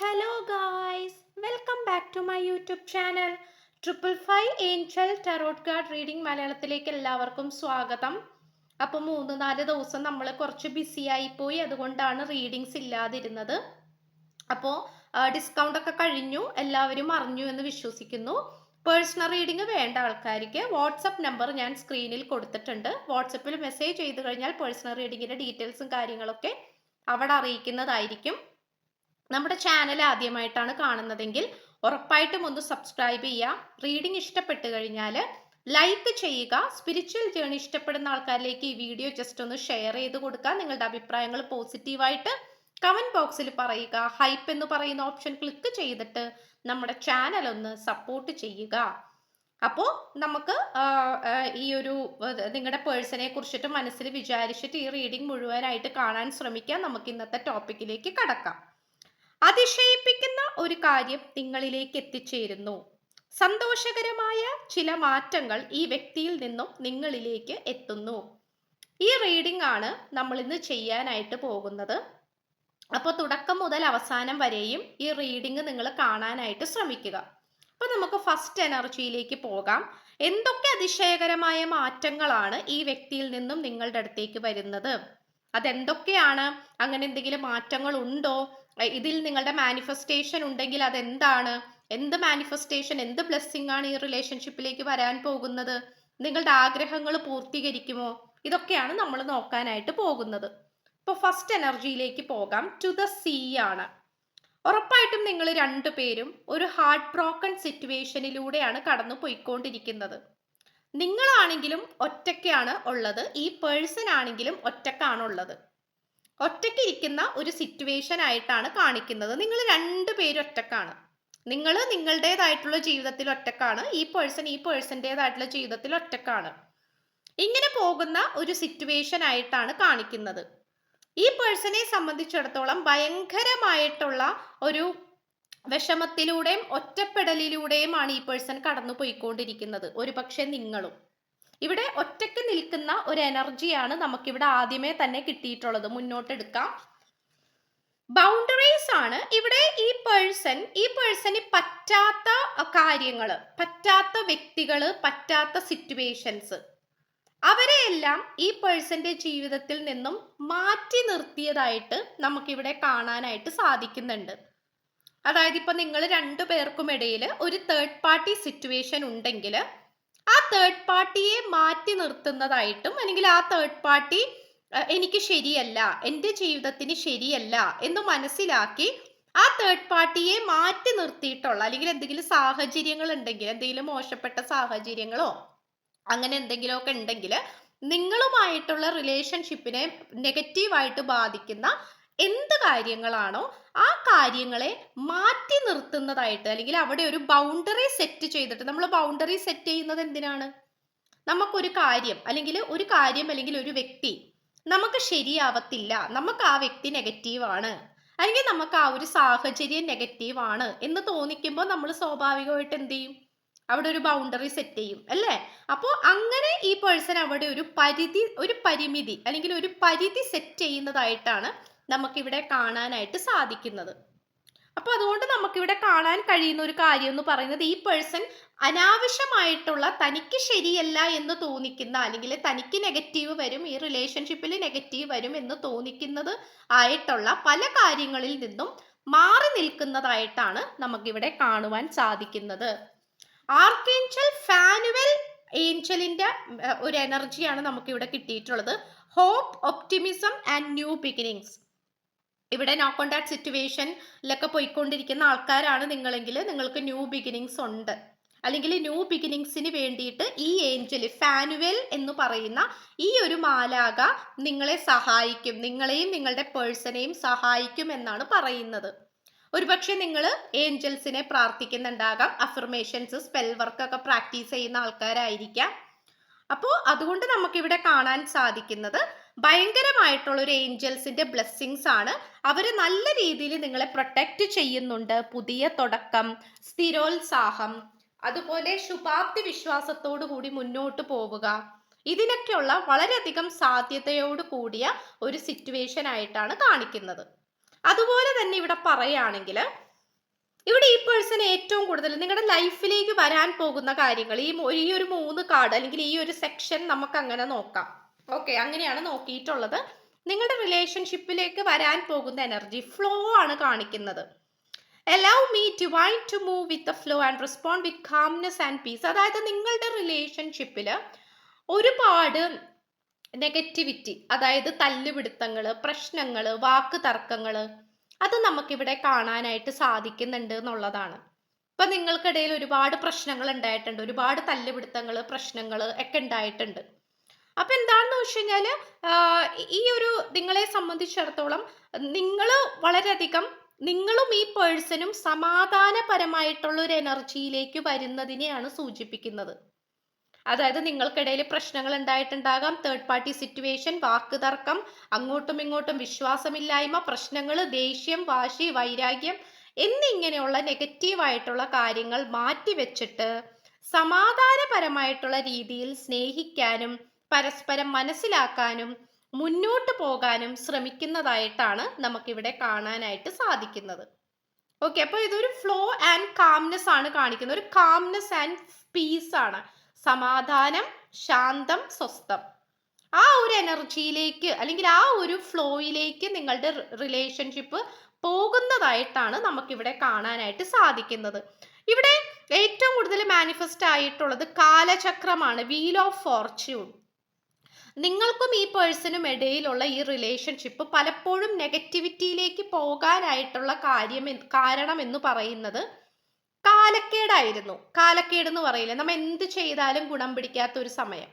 Hello guys welcome back to my YouTube channel triple five angel tarot card reading മലയാളത്തിലേക്ക് എല്ലാവർക്കും സ്വാഗതം. അപ്പോൾ മൂന്ന് നാല് ദിവസം നമ്മൾ കുറച്ച് ബിസി ആയിപ്പോയി പോയി. അതുകൊണ്ടാണ് റീഡിങ്സ് ഇല്ലാതിരുന്നത്. അപ്പോൾ ഡിസ്കൗണ്ട് ഒക്കെ കഴിഞ്ഞു. എല്ലാവരും അറിഞ്ഞു എന്ന് വിശ്വസിക്കുന്നു. പേഴ്സണൽ റീഡിംഗ് വേണ്ട ആൾക്കാർക്ക് വാട്സപ്പ് നമ്പർ ഞാൻ സ്ക്രീനിൽ കൊടുത്തിട്ടുണ്ട്. വാട്സപ്പിൽ മെസ്സേജ് ചെയ്ത് കഴിഞ്ഞാൽ പേഴ്സണൽ റീഡിങ്ങിന്റെ ഡീറ്റെയിൽസും കാര്യങ്ങളൊക്കെ അവിടെ അറിയിക്കുന്നതായിരിക്കും. നമ്മുടെ ചാനൽ ആദ്യമായിട്ടാണ് കാണുന്നതെങ്കിൽ ഉറപ്പായിട്ടും ഒന്ന് സബ്സ്ക്രൈബ് ചെയ്യുക റീഡിംഗ് ഇഷ്ടപ്പെട്ട് കഴിഞ്ഞാൽ ലൈക്ക് ചെയ്യുക. സ്പിരിച്വൽ ജേണി ഇഷ്ടപ്പെടുന്ന ആൾക്കാരിലേക്ക് ഈ വീഡിയോ ജസ്റ്റ് ഒന്ന് ഷെയർ ചെയ്ത് കൊടുക്കുക. നിങ്ങളുടെ അഭിപ്രായങ്ങൾ പോസിറ്റീവായിട്ട് കമന്റ് ബോക്സിൽ പറയുക. ഹൈപ്പ് എന്ന് പറയുന്ന ഓപ്ഷൻ ക്ലിക്ക് ചെയ്തിട്ട് നമ്മുടെ ചാനൽ ഒന്ന് സപ്പോർട്ട് ചെയ്യുക. അപ്പോൾ നമുക്ക് ഈ ഒരു നിങ്ങളുടെ പേഴ്സണെ കുറിച്ചിട്ട് മനസ്സിൽ വിചാരിച്ചിട്ട് ഈ റീഡിംഗ് മുഴുവനായിട്ട് കാണാൻ ശ്രമിക്കാം. നമുക്ക് ഇന്നത്തെ ടോപ്പിക്കിലേക്ക് കടക്കാം. അതിശയിപ്പിക്കുന്ന ഒരു കാര്യം നിങ്ങളിലേക്ക് എത്തിച്ചേരുന്നു. സന്തോഷകരമായ ചില മാറ്റങ്ങൾ ഈ വ്യക്തിയിൽ നിന്നും നിങ്ങളിലേക്ക് എത്തുന്നു. ഈ റീഡിംഗ് ആണ് നമ്മൾ ഇന്ന് ചെയ്യാനായിട്ട് പോകുന്നത്. അപ്പോൾ തുടക്കം മുതൽ അവസാനം വരെയും ഈ റീഡിംഗ് നിങ്ങൾ കാണാനായിട്ട് ശ്രമിക്കുക. അപ്പോൾ നമുക്ക് ഫസ്റ്റ് എനർജിയിലേക്ക് പോകാം. എന്തൊക്കെ അതിശയകരമായ മാറ്റങ്ങളാണ് ഈ വ്യക്തിയിൽ നിന്നും നിങ്ങളുടെ അടുത്തേക്ക് വരുന്നത്? അതെന്തൊക്കെയാണ്? അങ്ങനെ എന്തെങ്കിലും മാറ്റങ്ങൾ ഉണ്ടോ ഇതിൽ നിങ്ങളുടെ മാനിഫെസ്റ്റേഷൻ ഉണ്ടെങ്കിൽ അതെന്താണ്? എന്ത് മാനിഫെസ്റ്റേഷൻ എന്ത് ബ്ലെസ്സിങ് ആണ് ഈ റിലേഷൻഷിപ്പിലേക്ക് വരാൻ പോകുന്നത്? നിങ്ങളുടെ ആഗ്രഹങ്ങൾ പൂർത്തീകരിക്കുമോ? ഇതൊക്കെയാണ് നമ്മൾ നോക്കാനായിട്ട് പോകുന്നത്. ഇപ്പോൾ ഫസ്റ്റ് എനർജിയിലേക്ക് പോകാം. ടു ദ സീ ആണ്. ഉറപ്പായിട്ടും നിങ്ങൾ രണ്ടു പേരും ഒരു ഹാർട്ട് ബ്രോക്കൺ സിറ്റുവേഷനിലൂടെയാണ് കടന്നു പോയിക്കൊണ്ടിരിക്കുന്നത് നിങ്ങളാണെങ്കിലും ഒറ്റയ്ക്കാണ് ഉള്ളത്. ഈ പേഴ്സൺ ആണെങ്കിലും ഒറ്റക്കാണുള്ളത് ഒറ്റയ്ക്ക് ഇരിക്കുന്ന ഒരു സിറ്റുവേഷൻ ആയിട്ടാണ് കാണിക്കുന്നത്. നിങ്ങൾ രണ്ടുപേരും ഒറ്റക്കാണ്. നിങ്ങൾ നിങ്ങളുടേതായിട്ടുള്ള ജീവിതത്തിൽ ഒറ്റക്കാണ്. ഈ പേഴ്സൺ ഈ പേഴ്സന്റെതായിട്ടുള്ള ജീവിതത്തിൽ ഒറ്റക്കാണ്. ഇങ്ങനെ പോകുന്ന ഒരു സിറ്റുവേഷൻ ആയിട്ടാണ് കാണിക്കുന്നത്. ഈ പേഴ്സണെ സംബന്ധിച്ചിടത്തോളം ഭയങ്കരമായിട്ടുള്ള ഒരു വിഷമത്തിലൂടെയും ഒറ്റപ്പെടലിലൂടെയുമാണ് ഈ പേഴ്സൺ കടന്നു പോയിക്കൊണ്ടിരിക്കുന്നത് ഒരു പക്ഷെ നിങ്ങളും. ഇവിടെ ഒറ്റയ്ക്ക് നിൽക്കുന്ന ഒരു എനർജിയാണ് നമുക്കിവിടെ ആദ്യമേ തന്നെ കിട്ടിയിട്ടുള്ളത്. മുന്നോട്ടെടുക്കാം. ബൗണ്ടറീസ് ആണ്. ഇവിടെ ഈ പേഴ്സൺ ഈ പേഴ്സന് പറ്റാത്ത കാര്യങ്ങൾ പറ്റാത്ത വ്യക്തികൾ പറ്റാത്ത സിറ്റുവേഷൻസ് അവരെയെല്ലാം ഈ പേഴ്സന്റെ ജീവിതത്തിൽ നിന്നും മാറ്റി നിർത്തിയതായിട്ട് നമുക്കിവിടെ കാണാനായിട്ട് സാധിക്കുന്നുണ്ട്. അതായത് ഇപ്പൊ നിങ്ങൾ രണ്ടു പേർക്കും ഇടയിൽ ഒരു തേർഡ് പാർട്ടി സിറ്റുവേഷൻ ഉണ്ടെങ്കിൽ ആ തേർഡ് പാർട്ടിയെ മാറ്റി നിർത്തുന്നതായിട്ടും അല്ലെങ്കിൽ ആ തേർഡ് പാർട്ടി എനിക്ക് ശരിയല്ല എന്റെ ജീവിതത്തിന് ശരിയല്ല എന്ന് മനസ്സിലാക്കി ആ തേർഡ് പാർട്ടിയെ മാറ്റി നിർത്തിയിട്ടുള്ള അല്ലെങ്കിൽ എന്തെങ്കിലും സാഹചര്യങ്ങൾ ഉണ്ടെങ്കിൽ എന്തെങ്കിലും മോശപ്പെട്ട സാഹചര്യങ്ങളോ അങ്ങനെ എന്തെങ്കിലുമൊക്കെ ഉണ്ടെങ്കിൽ നിങ്ങളുമായിട്ടുള്ള റിലേഷൻഷിപ്പിനെ നെഗറ്റീവായിട്ട് ബാധിക്കുന്ന എന്ത് കാര്യങ്ങളാണോ ആ കാര്യങ്ങളെ മാറ്റി നിർത്തുന്നതായിട്ട് അല്ലെങ്കിൽ അവിടെ ഒരു ബൗണ്ടറി സെറ്റ് ചെയ്തിട്ട് നമ്മൾ ബൗണ്ടറി സെറ്റ് ചെയ്യുന്നത് എന്തിനാണ്? നമുക്കൊരു കാര്യം അല്ലെങ്കിൽ ഒരു കാര്യം അല്ലെങ്കിൽ ഒരു വ്യക്തി നമുക്ക് ശരിയാവത്തില്ല. നമുക്ക് ആ വ്യക്തി നെഗറ്റീവാണ് അല്ലെങ്കിൽ നമുക്ക് ആ ഒരു സാഹചര്യം നെഗറ്റീവാണ് എന്ന് തോന്നിക്കുമ്പോൾ നമ്മൾ സ്വാഭാവികമായിട്ട് എന്ത് ചെയ്യും? അവിടെ ഒരു ബൗണ്ടറി സെറ്റ് ചെയ്യും അല്ലേ? അപ്പോൾ അങ്ങനെ ഈ പേഴ്സൺ അവിടെ ഒരു പരിധി ഒരു പരിമിതി അല്ലെങ്കിൽ ഒരു പരിധി സെറ്റ് ചെയ്യുന്നതായിട്ടാണ് നമുക്കിവിടെ കാണാനായിട്ട് സാധിക്കുന്നത്. അപ്പോൾ അതുകൊണ്ട് നമുക്കിവിടെ കാണാൻ കഴിയുന്ന ഒരു കാര്യം എന്ന് പറയുന്നത് ഈ പേഴ്സൺ അനാവശ്യമായിട്ടുള്ള തനിക്ക് ശരിയല്ല എന്ന് തോന്നിക്കുന്ന അല്ലെങ്കിൽ തനിക്ക് നെഗറ്റീവ് വരും ഈ റിലേഷൻഷിപ്പിൽ നെഗറ്റീവ് വരും എന്ന് തോന്നിക്കുന്നത് ആയിട്ടുള്ള പല കാര്യങ്ങളിൽ നിന്നും മാറി നിൽക്കുന്നതായിട്ടാണ് നമുക്കിവിടെ കാണുവാൻ സാധിക്കുന്നത്. ആർക്കേഞ്ചൽ ഫാനുവൽ ഏഞ്ചലിന്റെ ഒരു എനർജിയാണ് നമുക്കിവിടെ കിട്ടിയിട്ടുള്ളത്. Hope optimism and new beginnings ഇവിടെ നോ കോണ്ടാക്ട് സിറ്റുവേഷനിലൊക്കെ പോയിക്കൊണ്ടിരിക്കുന്ന ആൾക്കാരാണ് നിങ്ങളെങ്കിൽ നിങ്ങൾക്ക് ന്യൂ ബിഗിനിങ്സ് ഉണ്ട്. അല്ലെങ്കിൽ ന്യൂ ബിഗിനിങ്സിന് വേണ്ടിയിട്ട് ഈ ഏഞ്ചൽ ഫാനുവൽ എന്ന് പറയുന്ന ഈ ഒരു മാലാക നിങ്ങളെ സഹായിക്കും. നിങ്ങളെയും നിങ്ങളുടെ പേഴ്സണെയും സഹായിക്കും എന്നാണ് പറയുന്നത്. ഒരുപക്ഷെ നിങ്ങൾ ഏഞ്ചൽസിനെ പ്രാർത്ഥിക്കുന്നുണ്ടാകാം. അഫർമേഷൻസ് സ്പെൽ വർക്കൊക്കെ പ്രാക്ടീസ് ചെയ്യുന്ന ആൾക്കാരായിരിക്കാം. അപ്പോൾ അതുകൊണ്ട് നമുക്കിവിടെ കാണാൻ സാധിക്കുന്നത് ഭയങ്കരമായിട്ടുള്ള ഒരു ഏഞ്ചൽസിന്റെ ബ്ലെസ്സിങ്സ് ആണ്. അവർ നല്ല രീതിയിൽ നിങ്ങളെ പ്രൊട്ടക്റ്റ് ചെയ്യുന്നുണ്ട്. പുതിയ തുടക്കം സ്ഥിരോത്സാഹം അതുപോലെ ശുഭാപ്തി വിശ്വാസത്തോടു കൂടി മുന്നോട്ട് പോവുക. ഇതിനൊക്കെയുള്ള വളരെയധികം സാധ്യതയോട് കൂടിയ ഒരു സിറ്റുവേഷൻ ആയിട്ടാണ് കാണിക്കുന്നത്. അതുപോലെ തന്നെ ഇവിടെ പറയുകയാണെങ്കിൽ ഇവിടെ ഈ പേഴ്സൺ ഏറ്റവും കൂടുതൽ നിങ്ങളുടെ ലൈഫിലേക്ക് വരാൻ പോകുന്ന കാര്യങ്ങൾ ഈ ഈ ഒരു മൂന്ന് കാർഡ് അല്ലെങ്കിൽ ഈ ഒരു സെക്ഷൻ നമുക്ക് അങ്ങനെ നോക്കാം. ഓക്കെ അങ്ങനെയാണ് നോക്കിയിട്ടുള്ളത്. നിങ്ങളുടെ റിലേഷൻഷിപ്പിലേക്ക് വരാൻ പോകുന്ന എനർജി ഫ്ലോ ആണ് കാണിക്കുന്നത്. Allow me to why to move with the flow and respond with calmness and peace അതായത് നിങ്ങളുടെ റിലേഷൻഷിപ്പിൽ ഒരുപാട് നെഗറ്റിവിറ്റി അതായത് തല്ലുപിടുത്തങ്ങൾ പ്രശ്നങ്ങൾ വാക്ക് തർക്കങ്ങൾ അത് നമുക്കിവിടെ കാണാനായിട്ട് സാധിക്കുന്നുണ്ട് എന്നുള്ളതാണ്. ഇപ്പൊ നിങ്ങൾക്കിടയിൽ ഒരുപാട് പ്രശ്നങ്ങൾ ഉണ്ടായിട്ടുണ്ട്. ഒരുപാട് തല്ലുപിടുത്തങ്ങൾ പ്രശ്നങ്ങൾ ഒക്കെ ഉണ്ടായിട്ടുണ്ട്. അപ്പൊ എന്താണെന്ന് വെച്ച് കഴിഞ്ഞാൽ ഈ ഒരു നിങ്ങളെ സംബന്ധിച്ചിടത്തോളം നിങ്ങൾ വളരെയധികം നിങ്ങളും ഈ പേഴ്സണും സമാധാനപരമായിട്ടുള്ള ഒരു എനർജിയിലേക്ക് വരുന്നതിനെയാണ് സൂചിപ്പിക്കുന്നത്. അതായത് നിങ്ങൾക്കിടയിൽ പ്രശ്നങ്ങൾ ഉണ്ടായിട്ടുണ്ടാകാം തേർഡ് പാർട്ടി സിറ്റുവേഷൻ വാക്ക് തർക്കം അങ്ങോട്ടും ഇങ്ങോട്ടും വിശ്വാസമില്ലായ്മ പ്രശ്നങ്ങൾ ദേഷ്യം വാശി വൈരാഗ്യം എന്നിങ്ങനെയുള്ള നെഗറ്റീവായിട്ടുള്ള കാര്യങ്ങൾ മാറ്റിവെച്ചിട്ട് സമാധാനപരമായിട്ടുള്ള രീതിയിൽ സ്നേഹിക്കാനും പരസ്പരം മനസ്സിലാക്കാനും മുന്നോട്ട് പോകാനും ശ്രമിക്കുന്നതായിട്ടാണ് നമുക്കിവിടെ കാണാനായിട്ട് സാധിക്കുന്നത്. ഓക്കെ അപ്പോൾ ഇതൊരു ഫ്ലോ ആൻഡ് കാംനെസ് ആണ് കാണിക്കുന്നത്. ഒരു കാംനെസ് ആൻഡ് പീസ് ആണ്. സമാധാനം ശാന്തം സ്വസ്ഥം. ആ ഒരു എനർജിയിലേക്ക് അല്ലെങ്കിൽ ആ ഒരു ഫ്ലോയിലേക്ക് നിങ്ങളുടെ റിലേഷൻഷിപ്പ് പോകുന്നതായിട്ടാണ് നമുക്കിവിടെ കാണാനായിട്ട് സാധിക്കുന്നത്. ഇവിടെ ഏറ്റവും കൂടുതൽ മാനിഫെസ്റ്റ് ആയിട്ടുള്ളത് കാലചക്രമാണ് വീൽ ഓഫ് ഫോർച്യൂൺ നിങ്ങൾക്കും ഈ പേഴ്സണും ഇടയിലുള്ള ഈ റിലേഷൻഷിപ്പ് പലപ്പോഴും നെഗറ്റിവിറ്റിയിലേക്ക് പോകാനായിട്ടുള്ള കാര്യം കാരണം എന്ന് പറയുന്നത് കാലക്കേടായിരുന്നു. കാലക്കേട് എന്ന് പറയില്ല? നമ്മൾ എന്ത് ചെയ്താലും ഗുണം പിടിക്കാത്ത ഒരു സമയം.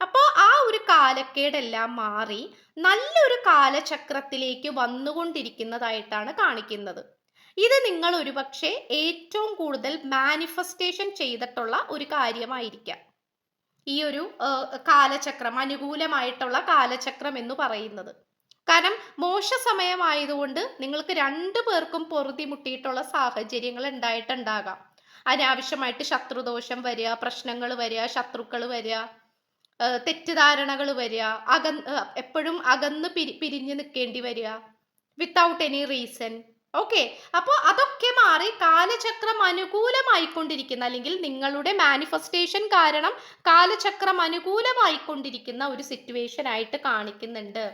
അപ്പോൾ ആ ഒരു കാലക്കേടെല്ലാം മാറി നല്ലൊരു കാലചക്രത്തിലേക്ക് വന്നുകൊണ്ടിരിക്കുന്നതായിട്ടാണ് കാണിക്കുന്നത്. ഇത് നിങ്ങൾ ഒരുപക്ഷെ ഏറ്റവും കൂടുതൽ മാനിഫെസ്റ്റേഷൻ ചെയ്തിട്ടുള്ള ഒരു കാര്യമായിരിക്കാം. ഈ ഒരു കാലചക്രം അനുകൂലമായിട്ടുള്ള കാലചക്രം എന്ന് പറയുന്നത്. കാരണം മോശ സമയമായതുകൊണ്ട് നിങ്ങൾക്ക് രണ്ടു പേർക്കും പൊറുതി മുട്ടിയിട്ടുള്ള സാഹചര്യങ്ങൾ ഉണ്ടായിട്ടുണ്ടാകാം. അനാവശ്യമായിട്ട് ശത്രുദോഷം വരിക പ്രശ്നങ്ങൾ വരിക ശത്രുക്കൾ വരിക തെറ്റിദ്ധാരണകൾ വരിക അക എപ്പോഴും അകന്ന് പിരി പിരിഞ്ഞ് നിൽക്കേണ്ടി വരിക വിത്തൗട്ട് എനി റീസൺ ഓക്കെ അപ്പോൾ അതൊക്കെ മാറി കാലചക്രം അനുകൂലമായിക്കൊണ്ടിരിക്കുന്ന അല്ലെങ്കിൽ നിങ്ങളുടെ മാനിഫെസ്റ്റേഷൻ കാരണം കാലചക്രം അനുകൂലമായിക്കൊണ്ടിരിക്കുന്ന ഒരു സിറ്റുവേഷൻ ആയിട്ട് കാണിക്കുന്നുണ്ട്.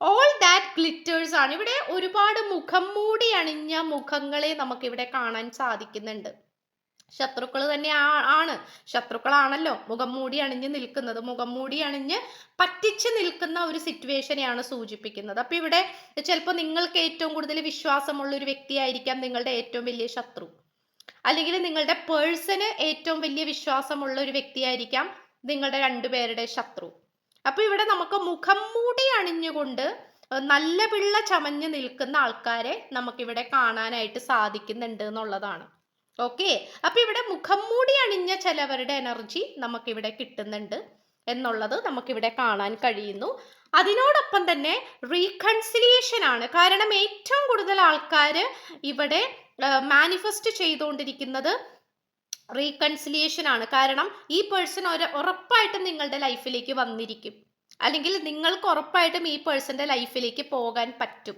ഓൾ ദാറ്റ് ഗ്ലിറ്റേഴ്സ് ആണ്. ഇവിടെ ഒരുപാട് മുഖം മൂടി അണിഞ്ഞ മുഖങ്ങളെ നമുക്ക് ഇവിടെ കാണാൻ സാധിക്കുന്നുണ്ട്. ശത്രുക്കൾ തന്നെ ആണ്. ശത്രുക്കളാണല്ലോ. മുഖം മൂടി അണിഞ്ഞ് നിൽക്കുന്നത്. മുഖം മൂടി അണിഞ്ഞ് പറ്റിച്ച് നിൽക്കുന്ന ഒരു സിറ്റുവേഷനെയാണ് സൂചിപ്പിക്കുന്നത്. അപ്പൊ ഇവിടെ ചിലപ്പോൾ നിങ്ങൾക്ക് ഏറ്റവും കൂടുതൽ വിശ്വാസമുള്ള ഒരു വ്യക്തിയായിരിക്കാം നിങ്ങളുടെ ഏറ്റവും വലിയ ശത്രു. അല്ലെങ്കിൽ നിങ്ങളുടെ പേഴ്സന് ഏറ്റവും വലിയ വിശ്വാസമുള്ള ഒരു വ്യക്തിയായിരിക്കാം നിങ്ങളുടെ രണ്ടുപേരുടെ ശത്രു. അപ്പൊ ഇവിടെ നമുക്ക് മുഖം മൂടി അണിഞ്ഞുകൊണ്ട് നല്ല പിള്ള ചമഞ്ഞു നിൽക്കുന്ന ആൾക്കാരെ നമുക്കിവിടെ കാണാനായിട്ട് സാധിക്കുന്നുണ്ട് എന്നുള്ളതാണ്. ഓക്കെ? അപ്പൊ ഇവിടെ മുഖം മൂടി അണിഞ്ഞ ചിലവരുടെ എനർജി നമുക്കിവിടെ കിട്ടുന്നുണ്ട് എന്നുള്ളത് നമുക്കിവിടെ കാണാൻ കഴിയുന്നു. അതിനോടൊപ്പം തന്നെ റീകൺസിലിയേഷൻ ആണ്. കാരണം ഏറ്റവും കൂടുതൽ ആൾക്കാർ ഇവിടെ മാനിഫെസ്റ്റ് ചെയ്തുകൊണ്ടിരിക്കുന്നത് റീകൺസിലിയേഷൻ ആണ്. കാരണം ഈ പേഴ്സൺ ഒരു ഉറപ്പായിട്ടും നിങ്ങളുടെ ലൈഫിലേക്ക് വന്നിരിക്കും. അല്ലെങ്കിൽ നിങ്ങൾക്ക് ഉറപ്പായിട്ടും ഈ പേഴ്സന്റെ ലൈഫിലേക്ക് പോകാൻ പറ്റും.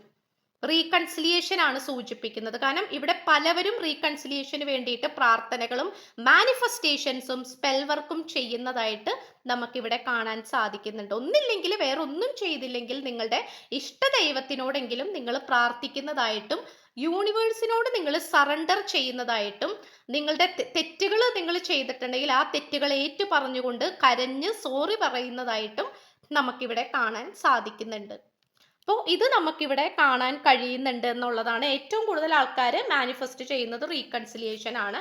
റീകൺസിലിയേഷൻ ആണ് സൂചിപ്പിക്കുന്നത്. കാരണം ഇവിടെ പലവരും റീകൺസിലിയേഷന് വേണ്ടിയിട്ട് പ്രാർത്ഥനകളും മാനിഫെസ്റ്റേഷൻസും സ്പെൽ വർക്കും ചെയ്യുന്നതായിട്ട് നമുക്കിവിടെ കാണാൻ സാധിക്കുന്നുണ്ട്. ഒന്നില്ലെങ്കിൽ വേറെ ഒന്നും ചെയ്തില്ലെങ്കിൽ നിങ്ങളുടെ ഇഷ്ട ദൈവത്തിനോടെങ്കിലും നിങ്ങൾ പ്രാർത്ഥിക്കുന്നതായിട്ടും യൂണിവേഴ്സിനോട് നിങ്ങൾ സറണ്ടർ ചെയ്യുന്നതായിട്ടും നിങ്ങളുടെ തെറ്റുകൾ നിങ്ങൾ ചെയ്തിട്ടുണ്ടെങ്കിൽ ആ തെറ്റുകൾ ഏറ്റു പറഞ്ഞുകൊണ്ട് കരഞ്ഞ് സോറി പറയുന്നതായിട്ടും നമുക്കിവിടെ കാണാൻ സാധിക്കുന്നുണ്ട്. അപ്പോൾ ഇത് നമുക്കിവിടെ കാണാൻ കഴിയുന്നുണ്ട് എന്നുള്ളതാണ് ഏറ്റവും കൂടുതൽ ആൾക്കാർ മാനിഫെസ്റ്റ് ചെയ്യുന്നത് റീകൺസിലിയേഷൻ ആണ്.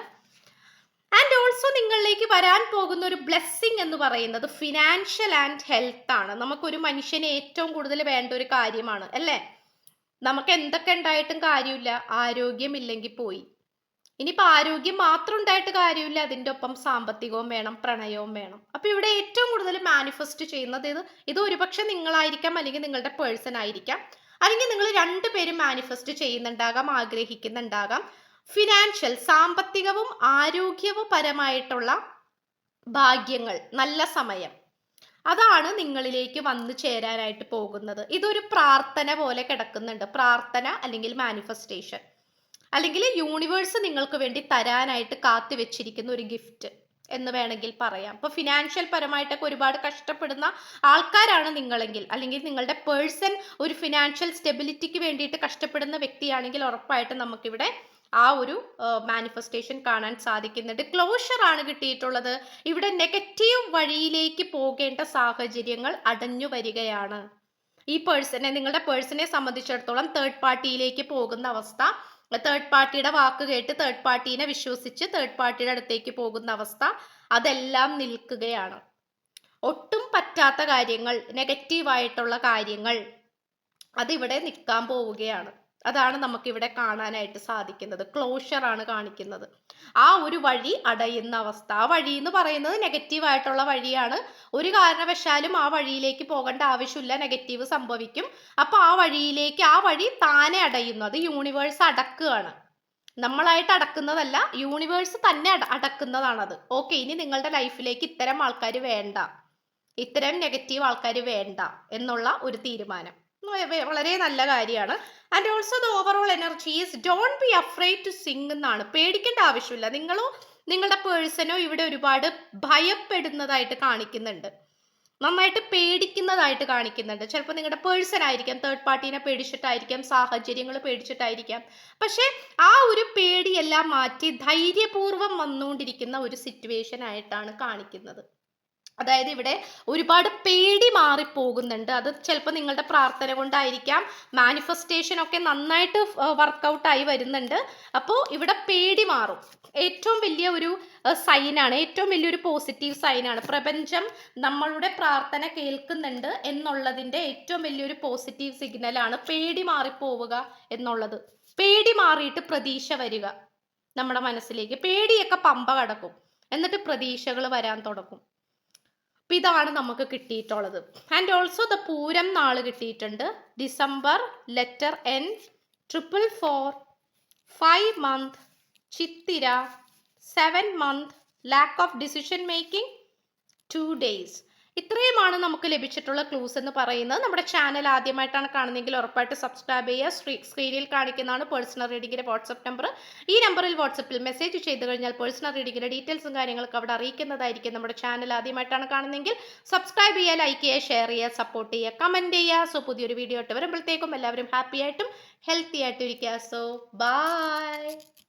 ആൻഡ് ഓൾസോ നിങ്ങളിലേക്ക് വരാൻ പോകുന്ന ഒരു ബ്ലെസ്സിങ് എന്ന് പറയുന്നത് ഫിനാൻഷ്യൽ ആൻഡ് ഹെൽത്ത് ആണ്. നമുക്കൊരു മനുഷ്യന് ഏറ്റവും കൂടുതൽ വേണ്ട ഒരു കാര്യമാണ് അല്ലേ? നമുക്ക് എന്തൊക്കെ ഉണ്ടായിട്ടും കാര്യമില്ല. ആരോഗ്യമില്ലെങ്കിൽ പോയി. ഇനിയിപ്പോൾ ആരോഗ്യം മാത്രം ഉണ്ടായിട്ട് കാര്യമില്ല. അതിന്റെ ഒപ്പം സാമ്പത്തികവും വേണം പ്രണയവും വേണം. അപ്പോൾ ഇവിടെ ഏറ്റവും കൂടുതൽ മാനിഫെസ്റ്റ് ചെയ്യുന്നത് ഇത് ഇത് ഒരുപക്ഷെ നിങ്ങളായിരിക്കാം അല്ലെങ്കിൽ നിങ്ങളുടെ പേഴ്സൺ ആയിരിക്കാം. അല്ലെങ്കിൽ നിങ്ങൾ രണ്ടുപേരും മാനിഫെസ്റ്റ് ചെയ്യുന്നുണ്ടാകാം ആഗ്രഹിക്കുന്നുണ്ടാകാം. ഫിനാൻഷ്യൽ സാമ്പത്തികവും ആരോഗ്യവും പരമായിട്ടുള്ള ഭാഗ്യങ്ങൾ നല്ല സമയം. അതാണ് നിങ്ങളിലേക്ക് വന്നു ചേരാനായിട്ട് പോകുന്നത്. ഇതൊരു പ്രാർത്ഥന പോലെ കിടക്കുന്നുണ്ട്. പ്രാർത്ഥന അല്ലെങ്കിൽ മാനിഫെസ്റ്റേഷൻ അല്ലെങ്കിൽ യൂണിവേഴ്സ് നിങ്ങൾക്ക് വേണ്ടി തരാനായിട്ട് കാത്തു വെച്ചിരിക്കുന്ന ഒരു ഗിഫ്റ്റ് എന്ന് വേണമെങ്കിൽ പറയാം. അപ്പോൾ ഫിനാൻഷ്യൽ പരമായിട്ടൊക്കെ ഒരുപാട് കഷ്ടപ്പെടുന്ന ആൾക്കാരാണ് നിങ്ങളെങ്കിൽ അല്ലെങ്കിൽ നിങ്ങളുടെ പേഴ്സൺ ഒരു ഫിനാൻഷ്യൽ സ്റ്റെബിലിറ്റിക്ക് വേണ്ടിയിട്ട് കഷ്ടപ്പെടുന്ന വ്യക്തിയാണെങ്കിൽ ഉറപ്പായിട്ടും നമുക്കിവിടെ ആ ഒരു മാനിഫെസ്റ്റേഷൻ കാണാൻ സാധിക്കുന്നുണ്ട്. ക്ലോഷർ ആണ് കിട്ടിയിട്ടുള്ളത്. ഇവിടെ നെഗറ്റീവ് വഴിയിലേക്ക് പോകേണ്ട സാഹചര്യങ്ങൾ അടഞ്ഞു വരികയാണ്. ഈ പേഴ്സണെ നിങ്ങളുടെ പേഴ്സണെ സംബന്ധിച്ചിടത്തോളം തേർഡ് പാർട്ടിയിലേക്ക് പോകുന്ന അവസ്ഥ തേർഡ് പാർട്ടിയുടെ വാക്ക് കേട്ട് തേർഡ് പാർട്ടീനെ വിശ്വസിച്ച് തേർഡ് പാർട്ടിയുടെ അടുത്തേക്ക് പോകുന്ന അവസ്ഥ അതെല്ലാം നിൽക്കുകയാണ്. ഒട്ടും പറ്റാത്ത കാര്യങ്ങൾ നെഗറ്റീവായിട്ടുള്ള കാര്യങ്ങൾ അതിവിടെ നിൽക്കാൻ പോവുകയാണ്. അതാണ് നമുക്കിവിടെ കാണാനായിട്ട് സാധിക്കുന്നത്. ക്ലോഷർ ആണ് കാണിക്കുന്നത്. ആ ഒരു വഴി അടയുന്ന അവസ്ഥ. ആ വഴി എന്ന് പറയുന്നത് നെഗറ്റീവ് ആയിട്ടുള്ള വഴിയാണ്. ഒരു കാരണവശാലും ആ വഴിയിലേക്ക് പോകേണ്ട ആവശ്യമില്ല. നെഗറ്റീവ് സംഭവിക്കും. അപ്പോൾ ആ വഴിയിലേക്ക് ആ വഴി താനെ അടയുന്നു. അത് യൂണിവേഴ്സ് അടക്കുകയാണ്. നമ്മളായിട്ട് അടക്കുന്നതല്ല യൂണിവേഴ്സ് തന്നെ അട അടക്കുന്നതാണത്. ഓക്കെ ഇനി നിങ്ങളുടെ ലൈഫിലേക്ക് ഇത്തരം ആൾക്കാർ വേണ്ട. ഇത്തരം നെഗറ്റീവ് ആൾക്കാർ വേണ്ട എന്നുള്ള ഒരു തീരുമാനം. വളരെ നല്ല കാര്യമാണ്. And also the overall is don't be afraid to sing എന്നാണ്. പേടിക്കേണ്ട ആവശ്യമില്ല. നിങ്ങളോ നിങ്ങളുടെ പേഴ്സണോ ഇവിടെ ഒരുപാട് ഭയപ്പെടുന്നതായിട്ട് കാണിക്കുന്നുണ്ട്. നന്നായിട്ട് പേടിക്കുന്നതായിട്ട് കാണിക്കുന്നുണ്ട്. ചിലപ്പോൾ നിങ്ങളുടെ പേഴ്സൺ ആയിരിക്കാം തേർഡ് പാർട്ടീനെ പേടിച്ചിട്ടായിരിക്കാം സാഹചര്യങ്ങൾ പേടിച്ചിട്ടായിരിക്കാം. പക്ഷേ ആ ഒരു പേടിയെല്ലാം മാറ്റി ധൈര്യപൂർവം വന്നുകൊണ്ടിരിക്കുന്ന ഒരു സിറ്റുവേഷൻ ആയിട്ടാണ് കാണിക്കുന്നത്. അതായത് ഇവിടെ ഒരുപാട് പേടി മാറിപ്പോകുന്നുണ്ട്. അത് ചിലപ്പോൾ നിങ്ങളുടെ പ്രാർത്ഥന കൊണ്ടായിരിക്കാം. മാനിഫെസ്റ്റേഷൻ ഒക്കെ നന്നായിട്ട് വർക്കൗട്ടായി വരുന്നുണ്ട്. അപ്പോൾ ഇവിടെ പേടി മാറും. ഏറ്റവും വലിയ ഒരു സൈനാണ് ഏറ്റവും വലിയൊരു പോസിറ്റീവ് സൈനാണ് പ്രപഞ്ചം നമ്മളുടെ പ്രാർത്ഥന കേൾക്കുന്നുണ്ട് എന്നുള്ളതിന്റെ ഏറ്റവും വലിയൊരു പോസിറ്റീവ് സിഗ്നലാണ് പേടി മാറിപ്പോവുക എന്നുള്ളത്. പേടി മാറിയിട്ട് പ്രതീക്ഷ വരിക നമ്മുടെ മനസ്സിലേക്ക്. പേടിയൊക്കെ പമ്പ കടക്കും. എന്നിട്ട് പ്രതീക്ഷകൾ വരാൻ തുടങ്ങും. അപ്പം ഇതാണ് നമുക്ക് കിട്ടിയിട്ടുള്ളത്. ആൻഡ് ഓൾസോ ദ പൂരം നാൾ കിട്ടിയിട്ടുണ്ട്. December letter N triple four five month Chithira seven month lack of decision making two days ഇത്രയുമാണ് നമുക്ക് ലഭിച്ചിട്ടുള്ള ക്ലൂസ് എന്ന് പറയുന്നത്. നമ്മുടെ ചാനൽ ആദ്യമായിട്ടാണ് കാണുന്നതെങ്കിൽ ഉറപ്പായിട്ട് സബ്സ്ക്രൈബ് ചെയ്യുക. സ്ക്രീ- സ്ക്രീനിൽ കാണിക്കുന്നതാണ് പേഴ്സണൽ റീഡിങ്ങിന്റെ വാട്സപ്പ് നമ്പർ ഈ നമ്പറിൽ വാട്സപ്പിൽ മെസ്സേജ് ചെയ്ത് കഴിഞ്ഞാൽ പേഴ്സണൽ റീഡിങ്ങിന്റെ ഡീറ്റെയിൽസും കാര്യങ്ങളൊക്കെ അവിടെ അറിയിക്കുന്നതായിരിക്കും നമ്മുടെ ചാനൽ ആദ്യമായിട്ടാണ് കാണുന്നതെങ്കിൽ. സബ്സ്ക്രൈബ് ചെയ്യുക ലൈക്ക് ചെയ്യുക ഷെയർ ചെയ്യുക സപ്പോർട്ട് ചെയ്യുക കമന്റ് ചെയ്യുക. സോ പുതിയൊരു വീഡിയോ ഇട്ട് വരുമ്പോഴത്തേക്കും എല്ലാവരും ഹാപ്പി ആയിട്ടും ഹെൽത്തി ആയിട്ടും ഇരിക്കുക. So by